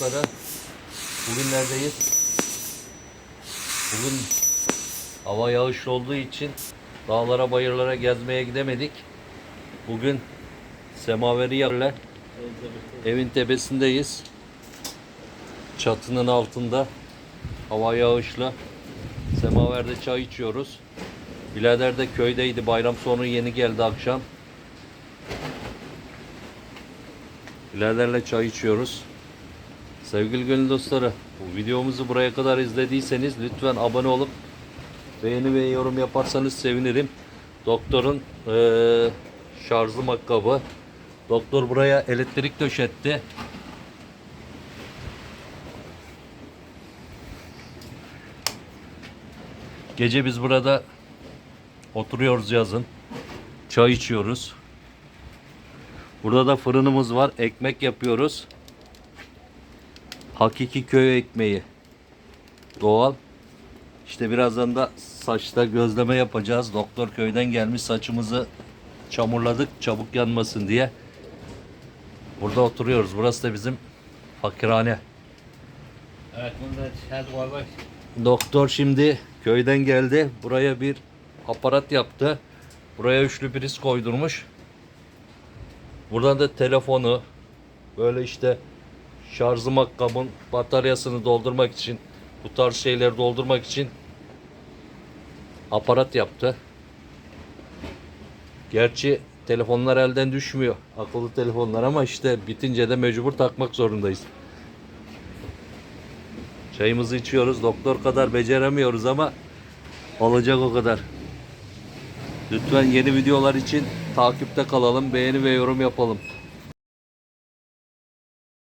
dostları. Bugün neredeyiz? Bugün hava yağışlı olduğu için dağlara bayırlara gezmeye gidemedik. Bugün semaveri yerle evin tepesindeyiz. Çatının altında hava yağışlı. Semaverde çay içiyoruz. Birader de köydeydi. Bayram sonu yeni geldi akşam. Biraderle çay içiyoruz. Sevgili gönül dostları, bu videomuzu buraya kadar izlediyseniz lütfen abone olup beğeni ve yorum yaparsanız sevinirim. Doktorun eee şarjı makkabı. Doktor buraya elektrik döşetti. Gece biz burada oturuyoruz yazın. Çay içiyoruz. Burada da fırınımız var. Ekmek yapıyoruz. Hakiki köy ekmeği. Doğal. İşte birazdan da saçta gözleme yapacağız. Doktor köyden gelmiş saçımızı çamurladık çabuk yanmasın diye. Burada oturuyoruz. Burası da bizim fakirhane. Evet, bunda şahit var bak. Doktor şimdi köyden geldi. Buraya bir aparat yaptı. Buraya üçlü priz koydurmuş. Buradan da telefonu böyle işte şarjı makkabın bataryasını doldurmak için bu tarz şeyleri doldurmak için aparat yaptı. Gerçi telefonlar elden düşmüyor. Akıllı telefonlar ama işte bitince de mecbur takmak zorundayız. Çayımızı içiyoruz. Doktor kadar beceremiyoruz ama olacak o kadar. Lütfen yeni videolar için takipte kalalım. Beğeni ve yorum yapalım.